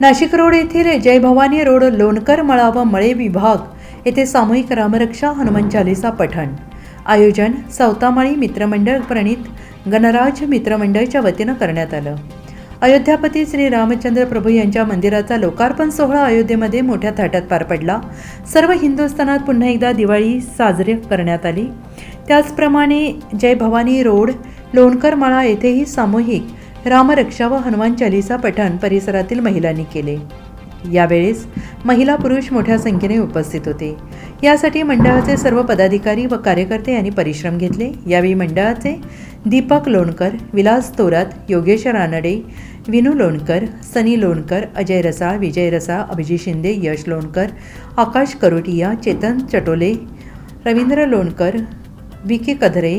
Nashik road येथील जय Bhavani road Lonkar मळा व मळे विभाग. येथे सामूहिक रामरक्षा हनुमान चालिसा पठण. आयोजन सौतामाळी मित्रमंडळ प्रणित गणराज मित्रमंडळच्या वतीनं करण्यात आलं. अयोध्यापती श्री रामचंद्र प्रभू यांच्या मंदिराचा लोकार्पण सोहळा अयोध्येमध्ये मोठ्या थाटात पार पडला. सर्व हिंदुस्थानात पुन्हा एकदा दिवाळी साजरी करण्यात आली. त्याचप्रमाणे जय भवानी रोड लोणकरमाळा येथेही सामूहिक रामरक्षा व हनुमान चालिसा पठण परिसरातील महिलांनी केले. यावेळेस महिला पुरुष मोठ्या संख्येने उपस्थित होते. यासाठी मंडळाचे सर्व पदाधिकारी व कार्यकर्ते यांनी परिश्रम घेतले. यावेळी मंडळाचे दीपक लोणकर विलास तोरात योगेश रानडे विनू लोणकर सनी लोणकर अजय रसा विजय रसा अभिजित शिंदे यश लोणकर आकाश करोटिया चेतन चटोले रवींद्र लोणकर विकी कधरे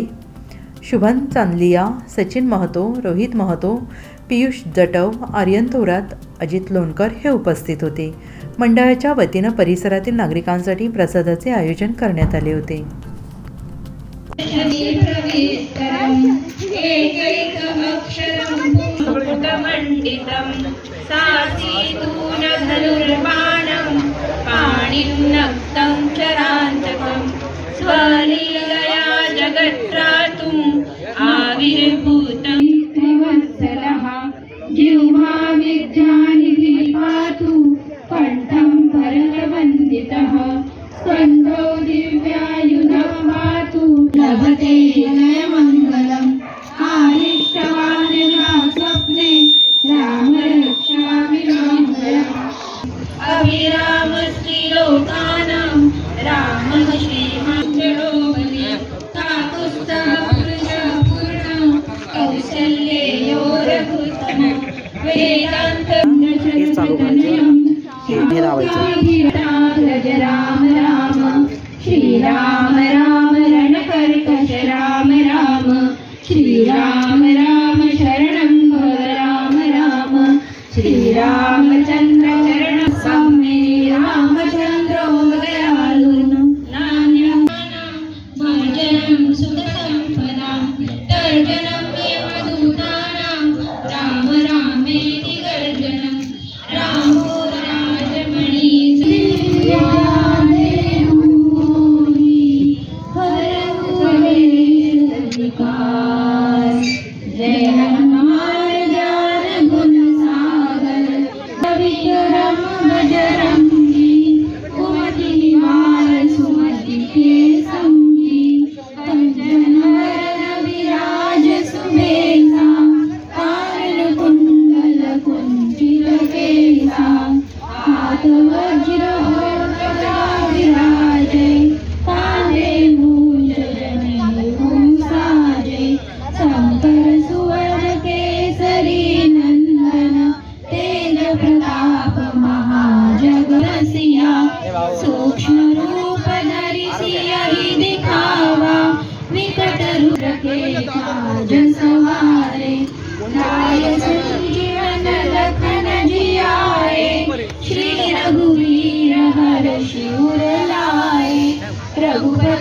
शुभन चांदलिया सचिन महतो रोहित महतो पियुष जटव आर्यन थोरात अजित लोणकर हे उपस्थित होते. मंडळाच्या वतीनं परिसरातील नागरिकांसाठी प्रसादाचे आयोजन करण्यात आले होते. सासीतून पाणिं नक्तं च हे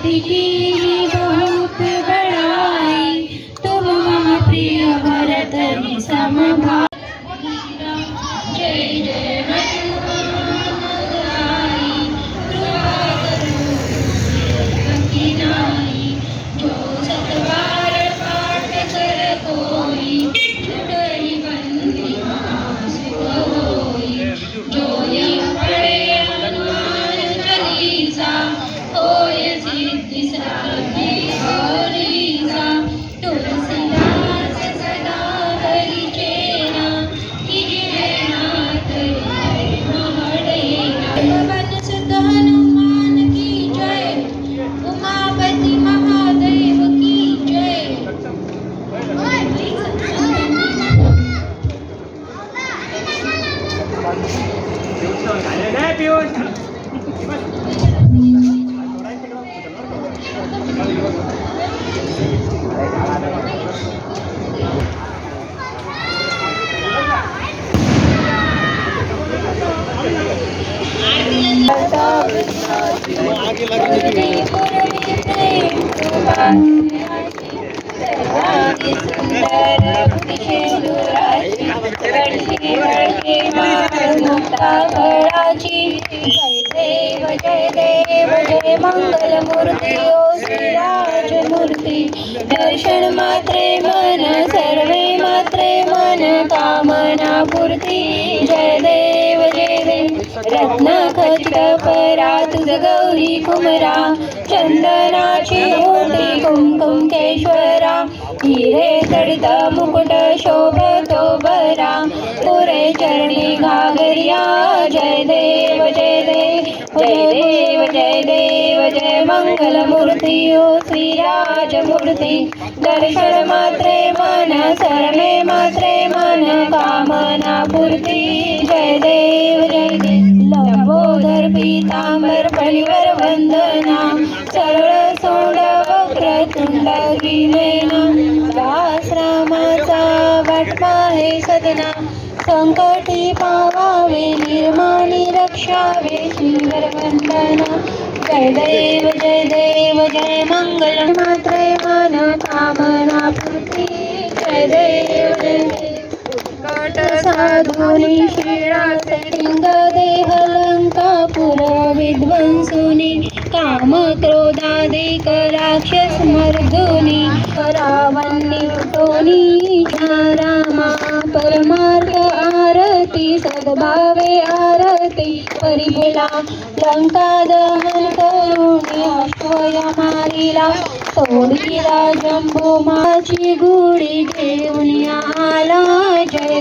की बहुत बड़ाई तुम मम प्रिय भरत सम जय जय सुंदर मुक्ता फळाची जय देव जय देव जय मंगल मूर्ती ओ श्रीराज मूर्ती दर्शन मात्रे मन सर्वे मात्रे मन कामना पूर्ती. जय देव जय देव. रत्न खचित परा तुझ कुमरा चंदनाची ओटी कुमकुम केश्वरा हिरे जडित मुकुट शोभतो बरा. पुरे चरणी घागरिया जय देव जय देव जय देव जय देव जय मंगलमूर्ती ओ श्रीराजमूर्ती दर्शन मात्रे मन सरणे मात्रे मन कामना पूर्ती. जय देव जय देव. लंबोदर पीतांबर पलिवर वंदना सरळ सोंड वक्रतुंड गिलेना आश्रमाचा वाटपा हे सदना संकटी पावावे निर्माणी रक्षावे श्रीवर वंदना. जय देव जय देव जय मंगल मात्रे मन कामना पूर्ती. जय देव जय देव. साधुनी श्रीरासे लिंग देह विध्वंसुनी काम क्रोधादिक राक्षस मर्दुनी रावणी रामा परमार्थ आरती सद्भावे आरती परिभुला लंका दहन करुणी अश्वया मारिला सोडीला जंबू माझी गुढी घेऊन आला।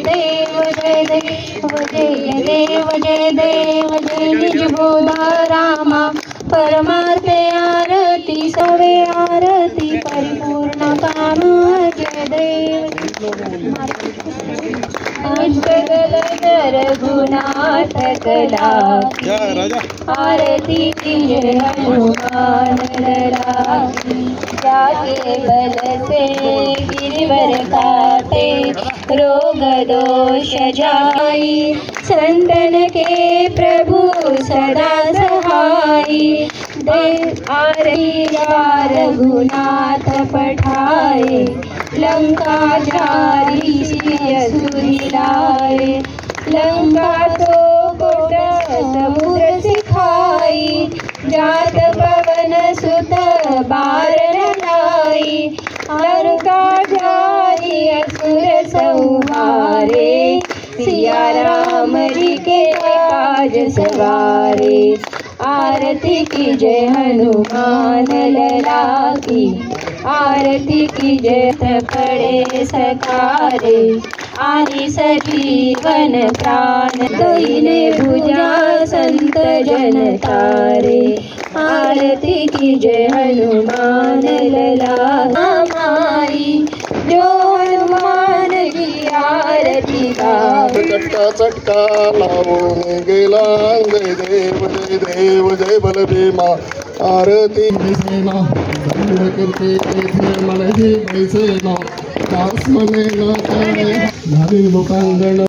देव जय देव जय देव जय देव जय निज बोधा रामा. परमाते आरती सवे आरती परिपूर्ण काम जय देव. अष्टगल नर गुणात कला. आरती की हनुमान लला जाके बल से गिरिवर का रोग दोष जाई संतन के प्रभु सदा सहाई। देव आरती रघुनाथ पठाए लंका जारी असुरी लाए। लंका तो कोट समुद्र सिखाई जात पवन सुत बारण लाई हरका जारी असुर संहारे सिया राम के काज सवारे. आरती की जय हनुमान लला की आरती की जय पड़े सकारे. आणि सजीवन प्राण दैने भुजा संत जनतारे. आरती की जय हनुमान लला. माई जो हनुमान की आरती गावे. चटका चटका लावून गेला. जय देव जय देव जय बल भीमा आरती दिसेना करते मन ही बैसेना दास ಕಾಸ್ಮನೆ ಲೋಕ ನದಿ ಮುಖಂಡ